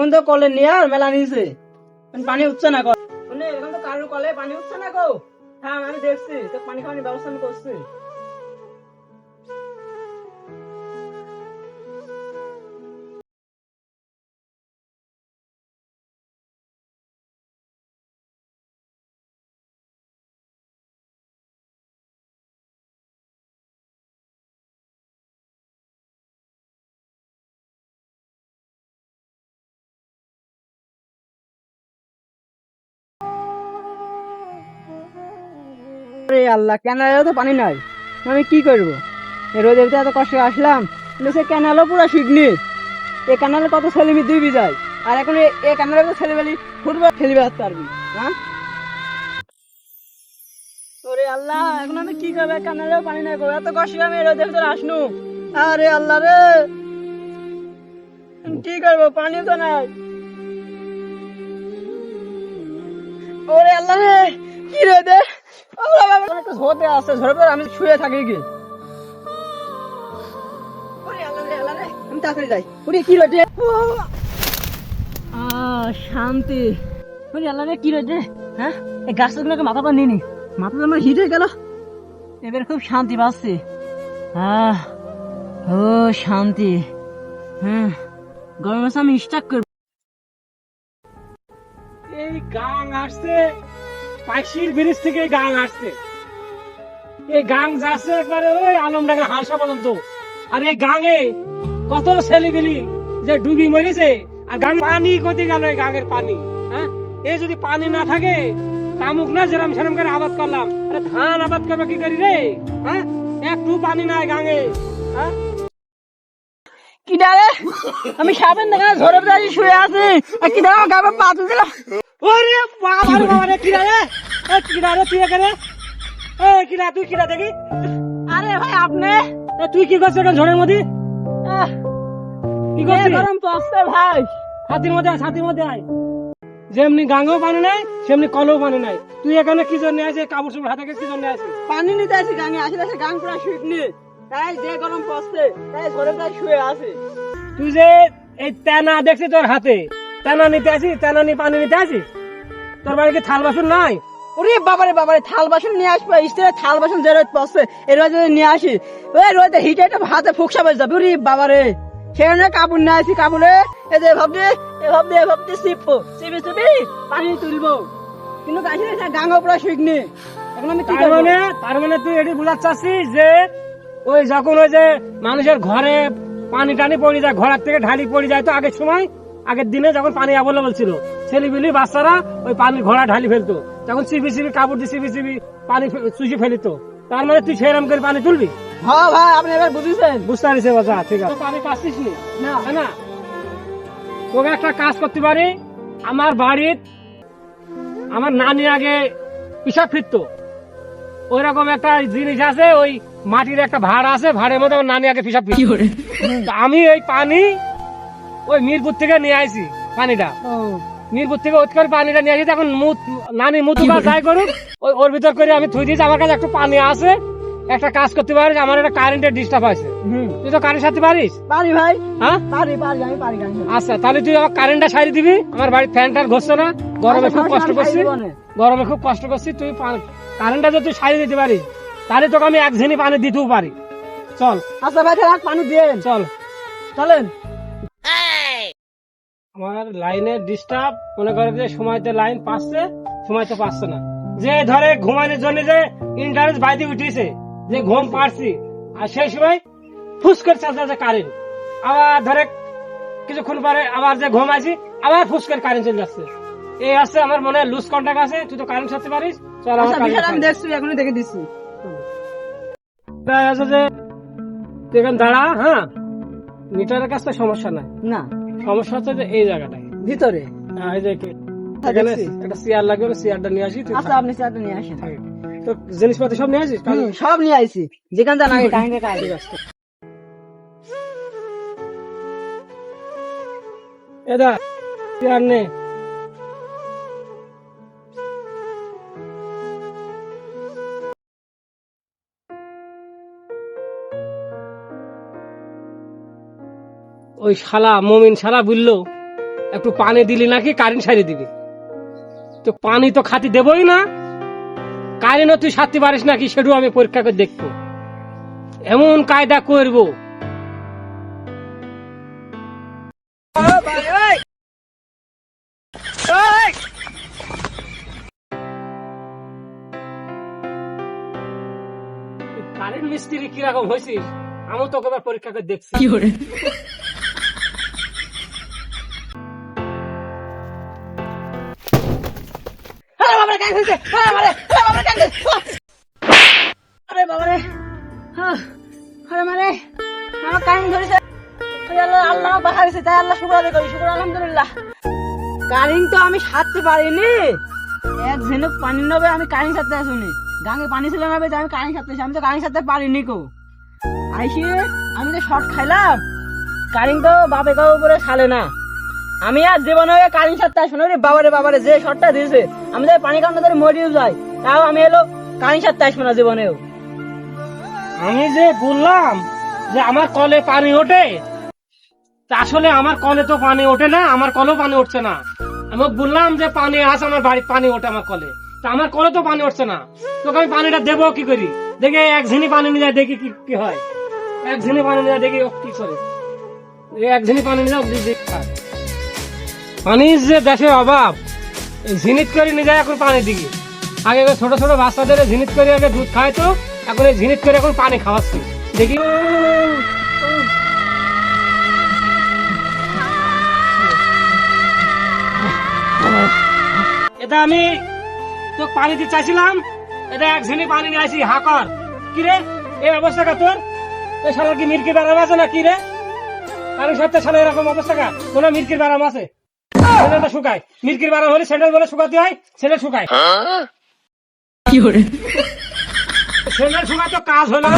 এখন তো কলে নিয়ে আর মেলা নিয়েছে। পানি উঠছে না কল। এখন তো কারোর কলে পানি উঠছে না গো হ্যাঁ আমি দেখছি, তো পানি খাওয়ানোর ব্যবস্থা আমি করছি। আল্লাহ ক্যানালে তো পানি নাই। আমি কি করব? এই রোদের এত কষ্ট আসলাম সে ক্যানালও পুরো শিখনি এই ক্যানালে কত ছেলে মেয়ে দুই যায় আর এখন এ- ক্যানালে তো ছেলেবেলি ফুটবল খেলবে আসতে পারবি হ্যাঁ? ওরে আল্লাহ, এখন আমি কি করব? ক্যানালেও পানি নাই করব এত আমি রোদের ভিতরে আসনু। আরে আল্লাহ রে! কি করব? পানি তো নাই। ওরে আল্লাহ রে, কি রে দে ওরে বাবা একটা আমি শুয়ে থাকি কি শান্তি ওরে আল্লাহ রে কি রে দে হ্যাঁ এই মাথা পর নিনি মাথা আমার হিট হয়ে গেল এবার খুব শান্তি পাচ্ছি আহ ও শান্তি। হ্যাঁ গরম মাসে আমি স্টাক করব এই গাং আসছে পাইশির ব্রিজ থেকে এই গাং আসছে। এই গাং যাচ্ছে একবারে ওই আলমডাঙ্গা হাসা পর্যন্ত। আর এই গাঙে কত ছেলেগুলি যে ডুবি মরেছে, আর গাং পানি কোথায় গেল এই গাঙের পানি হ্যাঁ? এই যদি পানি না থাকে, তামুক না যেরম সেরম করে আবাদ করলাম। আরে ধান আবাদ করবে কি করি রে হ্যাঁ? একটু পানি নাই গাঙে হ্যাঁ? কি ডারে আমি সাবেন দেখা ঝরে পড়ে শুয়ে আছি। কি আমার গায়ে পা তুলে ওরে বাবা বাবা রে কিরা রে? এ কিরা রে তুই এখানে? এ কিরা তুই কিরা দেখি? আরে ভাই আপনি? তুই কি করছিস এটা ঝড়ের মধ্যে? কি করছিস? গরম পড়ছে ভাই। হাতির মধ্যে আয় হাতির মধ্যে আয়। যেমনি গাঙ্গেও পানি নাই সেমনি কলও পানি নাই তুই এখানে কি জন্য আছিস কাপড় চোপড় হাতে কি জন্য আছিস পানি নিতে আসি গাঙে আসলে সে গাং পুরা শুকনি তাই যে গরম পড়ছে তাই ঝরে পড়ে শুয়ে আছে। তুই যে এই তেনা দেখছি তোর হাতে? তেনা নিতে আসিস তেনা নিয়ে পানি নিতে আসিস তোর বাড়ি কি থাল বাসন নাই? ওরে বাবারে বাবারে থাল বাসন নিয়ে আসব থাল বাসন যে রোদ পড়ছে এর রোদ নিয়ে আসি ওই রোদে হিটে একটা হাতে ফুকসা যাবে ওরে বাবারে। সেখানে কাপড় নিয়ে আসি কাপড়ে এই যে ভাবছি এ ভাবছি এ ভাবছি চিপি চিপি পানি তুলবো। কিন্তু সে গাঙ্গা পুরা শুকনি এখন আমি তার মানে তার মানে তুই এটি বুঝাতে চাচ্ছিস যে ওই যখন ওই যে মানুষের ঘরে পানি টানি পড়ে যায় ঘরের থেকে ঢালি পড়ে যায় তো আগের সময় আগের দিনে যখন পানি অ্যাভেলেবল ছিল ছেলেবিলি বাচ্চারা ওই পানি ঘোড়া ঢালি ফেলতো। তখন চিবি চিবি কাপড় দিয়ে চিবি চিবি পানি চুষি ফেলিত। তার মানে তুই সেরম করে পানি তুলবি? হ্যাঁ ভাই আপনি এবার বুঝেছেন। বুঝতে পারিস বাচ্চা ঠিক আছে। পানি পাচ্ছিস নি? না। না? তোকে একটা কাজ করতে পারি। আমার বাড়ির আমার নানি আগে পিসা ফিরতো। ওই রকম একটা জিনিস আছে ওই মাটির একটা ভাড় আছে ভাড়ের মধ্যে আমার নানি আগে পিসা ফিরতো। আমি ওই পানি ওই মিরপুর থেকে নিয়ে আইছি পানিটা। মিরপুর থেকে ওইখানে পানিটা নিয়ে আসি এখন মুত নানি মুতু বা যাই করুক ওই ওর ভিতর করে আমি থুই দিয়েছি আমার কাছে একটু পানি আছে একটা কাজ করতে পারিস আমার একটা কারেন্টের ডিস্টার্ব আছে তুই তো কারেন্ট সাথে পারিস? পারি ভাই। হ্যাঁ? পারি পারি আমি পারি আচ্ছা তাহলে তুই আমার কারেন্টটা সারি দিবি আমার বাড়ির ফ্যান ট্যান ঘষছে না গরমে খুব কষ্ট করছি। গরমে খুব কষ্ট করছি তুই কারেন্টটা যদি তুই সারি দিতে পারিস তাহলে তোকে আমি এক ঝিনি পানি দিতেও পারি। চল। আচ্ছা ভাই তাহলে পানি দিয়ে চল। চলেন। আমার লাইনের ডিস্টার্ব মনে করে যে সময়তে লাইন পাচ্ছে সময়তে পাচ্ছে না। যে ধরে ঘুমানোর জন্য যে ইন্টারেস্ট বাইরে উঠেছে যে ঘুম পারছি আর সেই সময় ফুস করে আছে কারেন্ট আবার ধরে কিছুক্ষণ পরে আবার যে ঘুম আছি আবার ফুস করে কারেন্ট চলে যাচ্ছে। এই আছে আমার মনে হয় লুজ কন্ট্যাক্ট আছে তুই তো কারেন্ট সারতে পারিস চল আচ্ছা আমি দেখছি এখনই দেখে দিচ্ছি। তাই আছে যে তুই এখানে দাঁড়া হ্যাঁ? মিটারের কাছে সমস্যা নাই। না। সমস্যা হচ্ছে যে এই জায়গাটায়। ভিতরে? হ্যাঁ, এই যে হ্যাঁ, এখানে একটা চেয়ার লাগবে চেয়ারটা নিয়ে আসি আচ্ছা আপনি চেয়ারটা নিয়ে আসেন। তো জিনিসপত্র সব নিয়ে আসিস? সব নিয়ে আইছি। যেখান থেকে আগে কাহিনী ঠিক এদা চেয়ার নে। ওই শালা মমিন শালা বলল, একটু পানি দিলি নাকি? কারেন্ট সারিয়ে দিবি। তো পানি তো খাতি দেবই না। কারেন্টও তুই সারতে পারিস নাকি সেটাও আমি পরীক্ষা করে দেখব। এমন কায়দা করব। কারেন্ট মিস্ত্রি কীরকম হয়েছিস? আমি তোকে পরীক্ষা করে দেখছি। আলহামদুলিল্লাহ। কারিং তো আমি সারতে পারিনি। এক ঝিনুক পানি নেবে, আমি কারিং সারতে আসুনি। গাঙে পানি ছিল না আমি কারিং সারতে। আমি তো কারিং সারতে পারিনি কো। আইসি, আমি তো শর্ট খাইলাম। কারিং তো বাপে কাউ উপরে না। আমি আর জীবনে ওই কারিং সারতে আসব রে বাবারে বাবারে, যে শর্টটা দিয়েছে। আমি তো পানি কান্না ধরে মরিও যাই, তাও আমি এলো কারিং সারতে আসব না জীবনেও। আমি যে বললাম যে আমার কলে পানি ওঠে আসলে আমার কলে তো পানি ওঠে না, আমার কলেও পানি উঠছে না। আমি বললাম যে পানি আস আমার বাড়ির পানি ওঠে আমার কলে। তা আমার কলে তো পানি উঠছে না। তোকে আমি পানিটা দেবো কি করি? দেখে এক ঝিনি পানি নিয়ে যায়, দেখি কি হয়। এক ঝিনি পানি নিয়ে দেখি কি করে। এক ঝিনি পানি নিয়ে দেখি খায়। পানির যে দেশের অভাব, ঝিনিত করে নিয়ে যায় এখন পানি দিকে। আগে ছোট ছোট বাচ্চাদের ঝিনিত করে আগে দুধ খাইতো এখন এই ঝিনিত করে এখন পানি খাওয়াচ্ছি। দেখি। এটা আমি তো পানি দিতে চাইছিলাম, এটা এক ঝিনি পানি নিয়ে আসি হাকর। কি রে? এই অবস্থা কা তোর? এই কি মির্কি ব্যারাম আছে না কি রে? কারণ সত্যি শালা, এরকম অবস্থা কা? কোন মির্কির ব্যারাম আছে? স্যান্ডেলটা শুকায়। ব্যারাম হলে স্যান্ডেল বলে শুকাতে হয় স্যান্ডেল শুকায়। স্যান্ডেল শুকায় তো কাজ হলো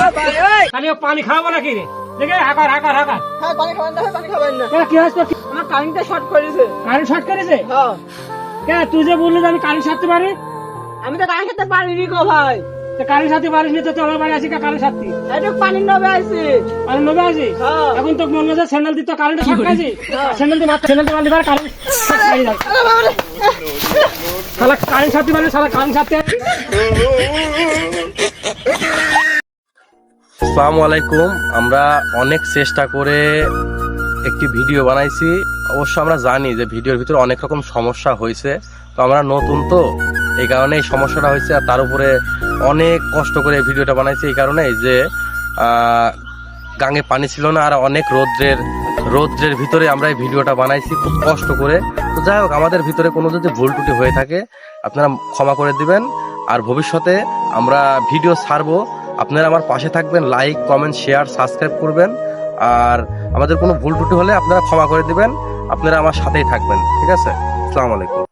খালি পানি খাওয়াবো নাকি রে? দেখে হাকার হাকার হাকার। হ্যাঁ পানি খাবেন না পানি খাবেন না। কি হয়েছে তোর? আমার কারিংটা শর্ট করেছে। কারেন্ট শর্ট করেছে? হ্যাঁ। কে তুই যে বললি যে আমি কারেন্ট সারতে পারি? আমি তো কারিং সারতে পারিনি গো ভাই। কারেন্ট সারতে পারিস নি তো আমার বাড়ি আসি কারেন্ট সারতি একটু পানি নেবে আইছি আর নবে আসি হ্যাঁ। এখন তো মনে হচ্ছে স্যান্ডেল দিতে কারেন্ট শর্ট খাইছি স্যান্ডেল দিয়ে মাত্র স্যান্ডেল দিয়ে পারে কারেন্ট শালা কারেন্ট সারতে পারে শালা কারেন্ট সারতে আসসালামু আলাইকুম। আমরা অনেক চেষ্টা করে একটি ভিডিও বানাইছি। অবশ্য আমরা জানি যে ভিডিওর ভিতরে অনেক রকম সমস্যা হয়েছে। তো আমরা নতুন তো এই কারণে এই সমস্যাটা হয়েছে আর তার উপরে অনেক কষ্ট করে ভিডিওটা বানাইছি এই কারণে যে গাঙে পানি ছিল না আর অনেক রৌদ্রের রৌদ্রের ভিতরে আমরা এই ভিডিওটা বানাইছি খুব কষ্ট করে। তো যাই হোক, আমাদের ভিতরে কোনো যদি ভুল টুটি হয়ে থাকে, আপনারা ক্ষমা করে দিবেন। আর ভবিষ্যতে আমরা ভিডিও ছাড়বো। আপনারা আমার পাশে থাকবেন, লাইক, কমেন্ট, শেয়ার, সাবস্ক্রাইব করবেন। আর আমাদের কোনো ভুল ত্রুটি হলে আপনারা ক্ষমা করে দিবেন। আপনারা আমার সাথেই থাকবেন। ঠিক আছে? আসসালামু আলাইকুম।